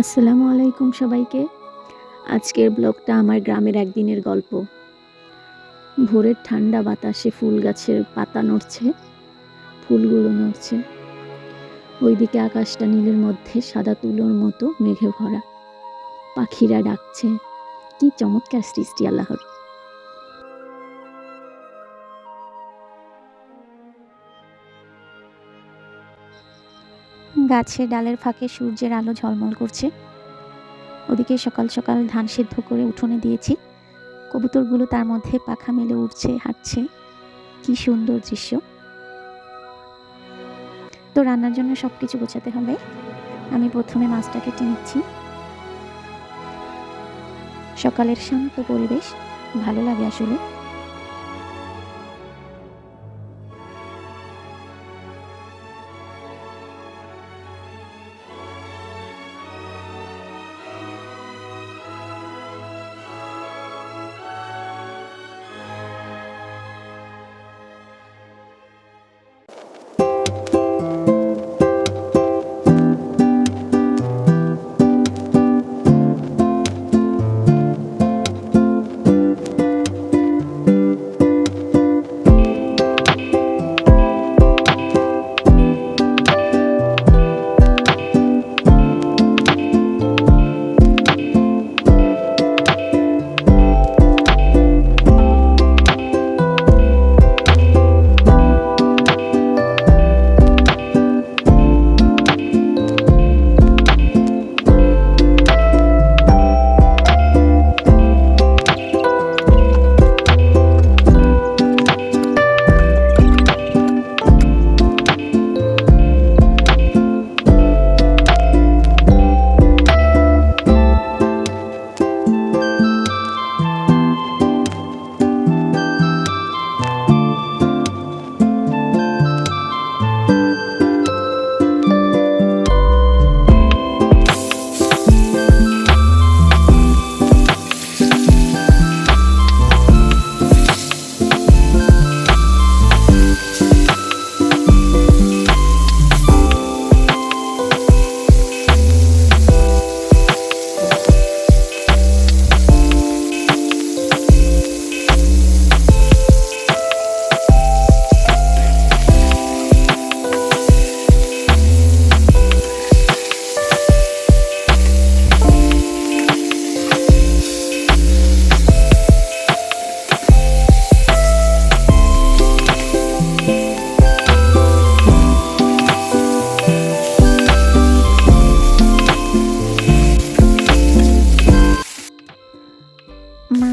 আসসালামু আলাইকুম সবাইকে। আজকের ব্লগটা আমার গ্রামের একদিনের গল্প। ভোরের ঠান্ডা বাতাসে ফুল গাছের পাতা নড়ছে, ফুলগুলো নড়ছে। ওইদিকে আকাশটা নীলের মধ্যে সাদা তুলোর মতো মেঘে ভরা। পাখিরা ডাকছে, কি চমৎকার সৃষ্টি আল্লাহর। গাছের ডালের ফাঁকে সূর্যের আলো ঝলমল করছে। ওদিকে সকাল সকাল ধান সিদ্ধ করে উঠোনে দিয়েছি। কবুতরগুলো তার মধ্যে পাখা মেলে উঠছে হাঁটছে। কি সুন্দর দৃশ্য। তো রান্নার জন্য সব কিছু গোছাতে হবে। আমি প্রথমে মাছটা কেটে নিচ্ছি। সকালের শান্ত পরিবেশ, ভালো লাগে আসলে।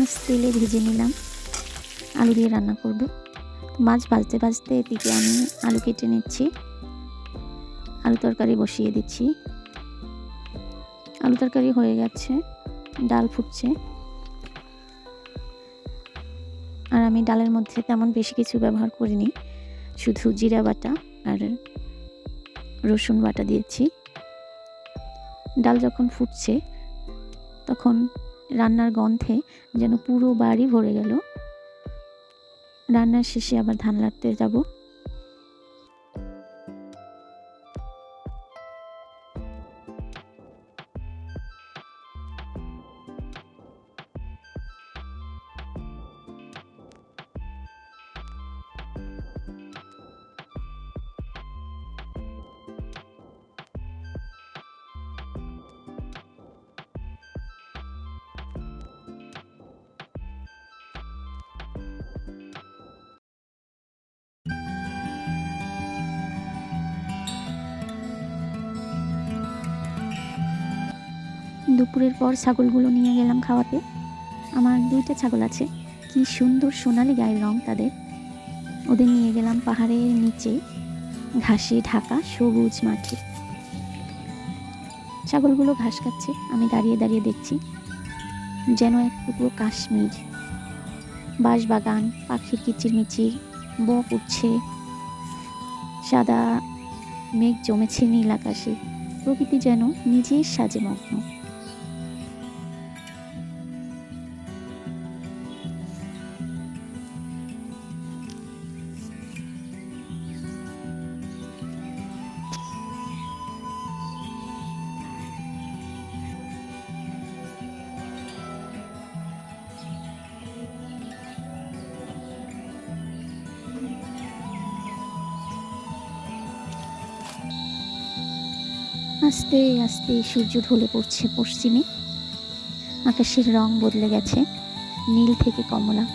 মাছ তেলে ভেজে নিলাম। আলু দিয়ে রান্না করব। মাছ ভাজতে ভাজতে এদিকে আমি আলু কেটে নিচ্ছি। আলু তরকারি বসিয়ে দিচ্ছি। আলু তরকারি হয়ে গেছে, ডাল ফুটছে। আর আমি ডালের মধ্যে তেমন বেশি কিছু ব্যবহার করিনি, শুধু জিরা বাটা আর রসুন বাটা দিয়েছি। ডাল যখন ফুটছে, তখন রান্নার গন্ধে যেন পুরো বাড়ি ভরে গেল। রান্নার শেষে আবার ধান লাটতে যাব। দুপুরের পর ছাগলগুলো নিয়ে গেলাম খাওয়াতে। আমার দুইটা ছাগল আছে। কি সুন্দর সোনালি গায়ের রং তাদের। ওদের নিয়ে গেলাম পাহাড়ের নিচে, ঘাসে ঢাকা, সবুজ মাঠে। ছাগলগুলো ঘাস খাচ্ছে, আমি দাঁড়িয়ে দাঁড়িয়ে দেখছি। যেন এক টুকরো কাশ্মীর। বাঁশবাগান পাখির কিচিরমিচির, বক উঠছে। সাদা মেঘ জমেছে নীল আকাশে। প্রকৃতি যেন নিজের সাজে মগ্ন। আস্তে আস্তে সূর্য ঢলে পড়ছে পশ্চিমে। আকাশের রং বদলে গেছে, নীল থেকে কমলা,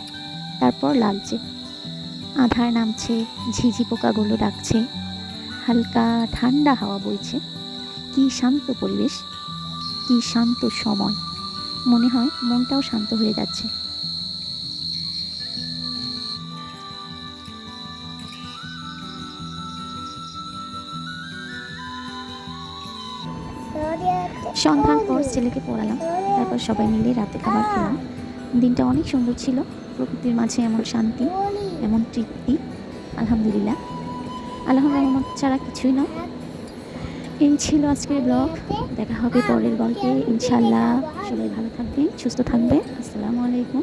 তারপর লালচে। আধার নামছে, ঝিঝি পোকাগুলো ডাকছে, হালকা ঠান্ডা হাওয়া বইছে। কি শান্ত পরিবেশ, কি শান্ত সময়। মনে হয় মনটাও শান্ত হয়ে যাচ্ছে। সন্ধ্যার পর ছেলেকে পড়ালাম। তারপর সবাই মিলে রাতে খাবার খেলাম। দিনটা অনেক সুন্দর ছিল। প্রকৃতির মাঝে এমন শান্তি, এমন তৃপ্তি, আলহামদুলিল্লাহ। আল্লাহর রহমত ছাড়া কিছুই নয়। এই ছিল আজকের ব্লগ। দেখা হবে পরের গল্পে। ইনশাল্লাহ সবাই ভালো থাকবেন, সুস্থ থাকবেন। আসসালামু আলাইকুম।